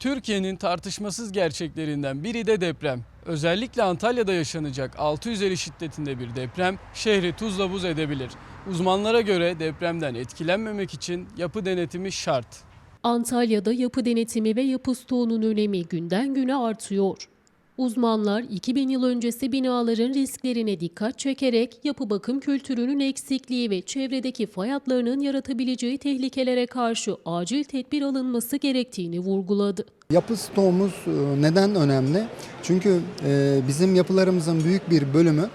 Türkiye'nin tartışmasız gerçeklerinden biri de deprem. Özellikle Antalya'da yaşanacak 6 üzeri şiddetinde bir deprem şehri tuzla buz edebilir. Uzmanlara göre depremden etkilenmemek için yapı denetimi şart. Antalya'da yapı denetimi ve yapı stoğunun önemi günden güne artıyor. Uzmanlar 2000 yıl öncesi binaların risklerine dikkat çekerek yapı bakım kültürünün eksikliği ve çevredeki fay hatlarının yaratabileceği tehlikelere karşı acil tedbir alınması gerektiğini vurguladı. Yapı stoğumuz e, neden önemli? Çünkü e, bizim yapılarımızın büyük bir bölümü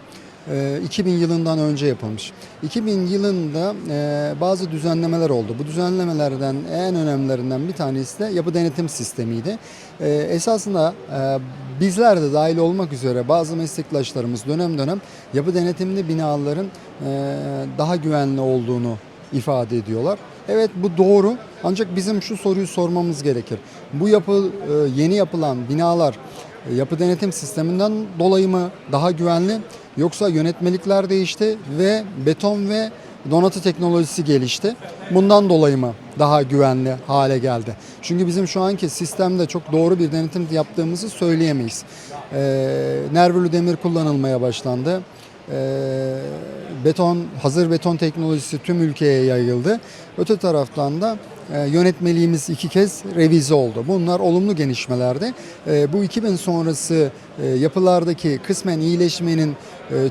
2000 yılından önce yapılmış. 2000 yılında e, bazı düzenlemeler oldu. Bu düzenlemelerden en önemlilerinden bir tanesi de yapı denetim sistemiydi. E, Esasında e, bizler de dahil olmak üzere bazı meslektaşlarımız dönem dönem yapı denetimli binaların e, daha güvenli olduğunu ifade ediyorlar. Evet bu doğru ancak bizim şu soruyu sormamız gerekir. Bu yapı yeni yapılan binalar yapı denetim sisteminden dolayı mı daha güvenli yoksa yönetmelikler değişti ve beton ve donatı teknolojisi gelişti. Bundan dolayı mı daha güvenli hale geldi? Çünkü bizim şu anki sistemde çok doğru bir denetim yaptığımızı söyleyemeyiz. E, nervülü demir kullanılmaya başlandı. Ee, beton hazır beton teknolojisi tüm ülkeye yayıldı. Öte taraftan da e, yönetmeliğimiz iki kez revize oldu. Bunlar olumlu gelişmelerdi. E, bu 2000 sonrası e, yapılardaki kısmen iyileşmenin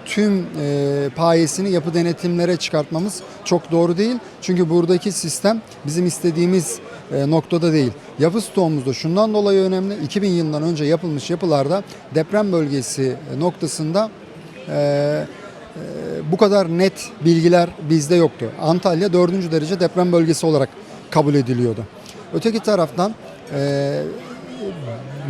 tüm e, payesini yapı denetimlere çıkartmamız çok doğru değil. Çünkü buradaki sistem bizim istediğimiz e, noktada değil. Yapı stoğumuzda şundan dolayı önemli. 2000 yılından önce yapılmış yapılarda deprem bölgesi noktasında ee, e, bu kadar net bilgiler bizde yoktu. Antalya 4. derece deprem bölgesi olarak kabul ediliyordu. Öteki taraftan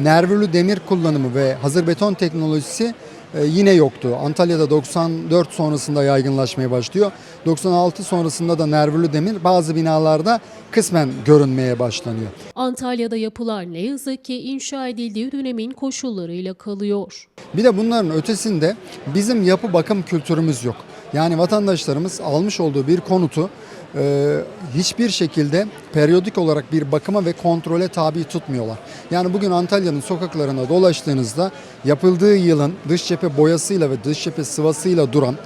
nervülü demir kullanımı ve hazır beton teknolojisi yine yoktu. Antalya'da 94 sonrasında yaygınlaşmaya başlıyor. 96 sonrasında da nervülü demir bazı binalarda kısmen görünmeye başlanıyor. Antalya'da yapılar ne yazık ki inşa edildiği dönemin koşullarıyla kalıyor. Bir de bunların ötesinde bizim yapı bakım kültürümüz yok. Yani vatandaşlarımız almış olduğu bir konutu e, hiçbir şekilde periyodik olarak bir bakıma ve kontrole tabi tutmuyorlar. Yani bugün Antalya'nın sokaklarına dolaştığınızda yapıldığı yılın dış cephe boyasıyla ve dış cephe sıvasıyla duran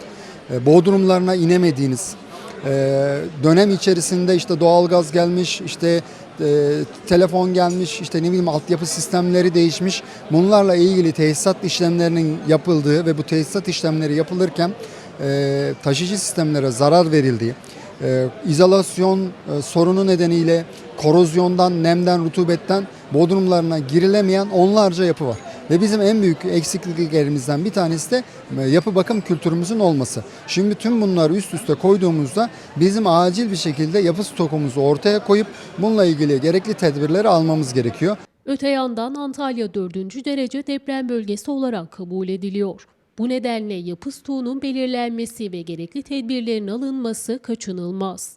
e, bodrumlarına inemediğiniz e, dönem içerisinde işte doğalgaz gelmiş, işte e, telefon gelmiş, işte ne bileyim altyapı sistemleri değişmiş. Bunlarla ilgili tesisat işlemlerinin yapıldığı ve bu tesisat işlemleri yapılırken e, taşıyıcı sistemlere zarar verildiği, e, izolasyon e, sorunu nedeniyle korozyondan, nemden, rutubetten bodrumlarına girilemeyen onlarca yapı var. Ve bizim en büyük eksikliklerimizden bir tanesi de e, yapı bakım kültürümüzün olması. Şimdi tüm bunları üst üste koyduğumuzda bizim acil bir şekilde yapı stokumuzu ortaya koyup bununla ilgili gerekli tedbirleri almamız gerekiyor. Öte yandan Antalya 4. derece deprem bölgesi olarak kabul ediliyor. Bu nedenle yapı stoğunun belirlenmesi ve gerekli tedbirlerin alınması kaçınılmaz.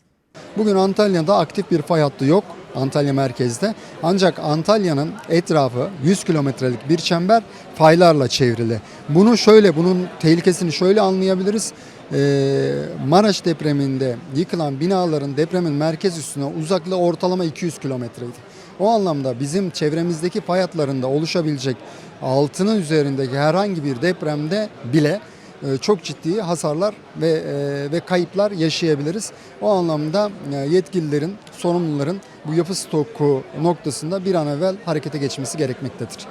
Bugün Antalya'da aktif bir fay hattı yok Antalya merkezde. Ancak Antalya'nın etrafı 100 kilometrelik bir çember faylarla çevrili. Bunu şöyle, bunun tehlikesini şöyle anlayabiliriz. Ee, Maraş depreminde yıkılan binaların depremin merkez üstüne uzaklığı ortalama 200 kilometreydi. O anlamda bizim çevremizdeki fay hatlarında oluşabilecek altının üzerindeki herhangi bir depremde bile e, çok ciddi hasarlar ve e, ve kayıplar yaşayabiliriz. O anlamda e, yetkililerin, sorumluların bu yapı stoku noktasında bir an evvel harekete geçmesi gerekmektedir.